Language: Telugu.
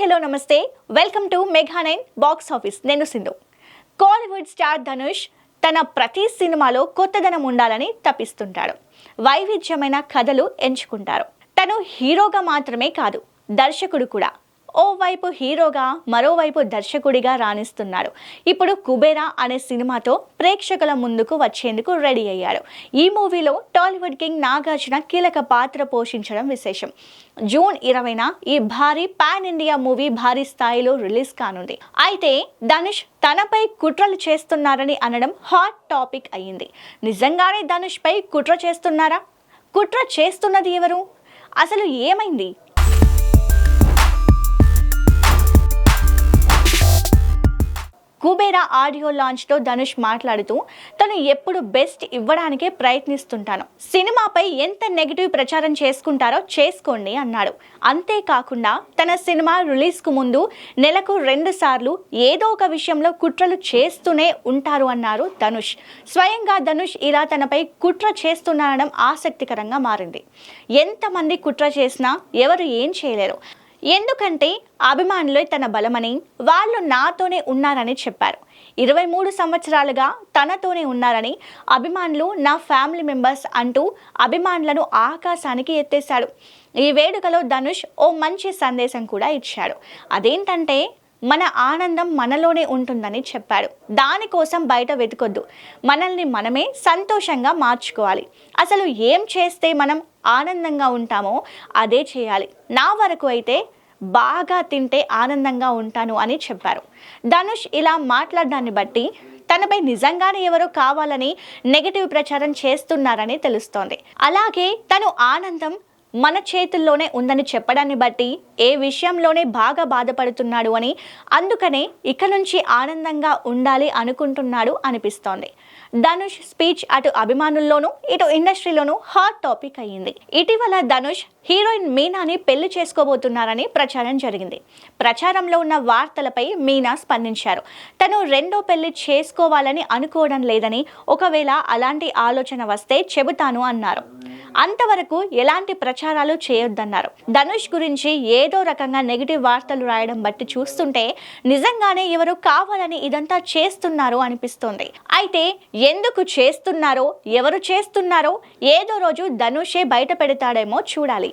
హలో నమస్తే. Welcome to mega nine box office నేను సింధు. కోలీవుడ్ స్టార్ ధనుష్ తన ప్రతి సినిమాలో కొత్తదనం ఉండాలని తప్పిస్తుంటాడు వైవిధ్యమైన కథలు ఎంచుకుంటారు. తను హీరోగా మాత్రమే కాదు దర్శకుడు కూడా. ఓవైపు హీరోగా మరోవైపు దర్శకుడిగా రాణిస్తున్నారు. ఇప్పుడు కుబేరా అనే సినిమాతో ప్రేక్షకుల ముందుకు వచ్చేందుకు రెడీ అయ్యాడు ఈ మూవీలో టాలీవుడ్ కింగ్ నాగార్జున కీలక పాత్ర పోషించడం విశేషం. జూన్ ఇరవైన ఈ భారీ పాన్ ఇండియా మూవీ భారీ స్థాయిలో రిలీజ్ కానుంది. అయితే ధనుష్ తనపై కుట్రలు చేస్తున్నారని అనడం హాట్ టాపిక్ అయ్యింది. నిజంగానే ధనుష్ పై కుట్ర చేస్తున్నారా? కుట్ర చేస్తున్నది ఎవరు? అసలు ఏమైంది? కుబేరా ఆడియో లాంచ్లో ధనుష్ మాట్లాడుతూ తను ఎప్పుడు బెస్ట్ ఇవ్వడానికే ప్రయత్నిస్తుంటాను. సినిమాపై ఎంత నెగిటివ్ ప్రచారం చేసుకుంటారో చేసుకోండి అన్నాడు. అంతేకాకుండా తన సినిమా రిలీజ్కు ముందు నెలకు రెండు సార్లు ఏదో ఒక విషయంలో కుట్రలు చేస్తూనే ఉంటారు అన్నారు ధనుష్. స్వయంగా ధనుష్ ఇలా తనపై కుట్ర చేస్తున్నారడం ఆసక్తికరంగా మారింది. ఎంతమంది కుట్ర చేసినా ఎవరు ఏం చేయలేరు. ఎందుకంటే అభిమానులే తన బలమని వాళ్ళు నాతోనే ఉన్నారని చెప్పారు. ఇరవై మూడు సంవత్సరాలుగా తనతోనే ఉన్నారని అభిమానులు నా ఫ్యామిలీ మెంబర్స్ అంటూ అభిమానులను ఆకాశానికి ఎత్తేశాడు ఈ వేడుకలో ధనుష్ ఓ మంచి సందేశం కూడా ఇచ్చాడు. అదేంటంటే మన ఆనందం మనలోనే ఉంటుందని చెప్పాడు. దానికోసం బయట వెతుకొద్దు. మనల్ని మనమే సంతోషంగా మార్చుకోవాలి. అసలు ఏం చేస్తే మనం ఆనందంగా ఉంటామో అదే చేయాలి. నా వరకు అయితే బాగా తింటే ఆనందంగా ఉంటాను అని చెప్పారు. ధనుష్ ఇలా మాట్లాడడాన్ని బట్టి తనపై నిజంగానే ఎవరో కావాలని నెగటివ్ ప్రచారం చేస్తున్నారని తెలుస్తోంది. అలాగే తను ఆనందం మన చేతుల్లోనే ఉందని చెప్పడాన్ని బట్టి ఏ విషయంలోనే బాగా బాధపడుతున్నాడు అని అందుకనే ఇక నుంచి ఆనందంగా ఉండాలి అనుకుంటున్నాడు అనిపిస్తోంది. ధనుష్ స్పీచ్ అటు అభిమానుల్లోనూ ఇటు ఇండస్ట్రీలోనూ హాట్ టాపిక్ అయ్యింది. ఇటీవల ధనుష్ హీరోయిన్ మీనాని పెళ్ళి చేసుకోబోతున్నారని ప్రచారం జరిగింది. ప్రచారంలో ఉన్న వార్తలపై మీనా స్పందించారు. తను రెండో పెళ్ళి చేసుకోవాలని అనుకోవడం లేదని ఒకవేళ అలాంటి ఆలోచన వస్తే చెబుతాను అన్నారు. అంతవరకు ఎలాంటి ప్రచారాలు చేయొద్దన్నారు. ధనుష్ గురించి ఏదో రకంగా నెగిటివ్ వార్తలు రాయడం బట్టి చూస్తుంటే నిజంగానే ఎవరు కావాలని ఇదంతా చేస్తున్నారు అనిపిస్తోంది. అయితే ఎందుకు చేస్తున్నారో ఎవరు చేస్తున్నారో ఏదో రోజు ధనుషే బయట పెడతాడేమో చూడాలి.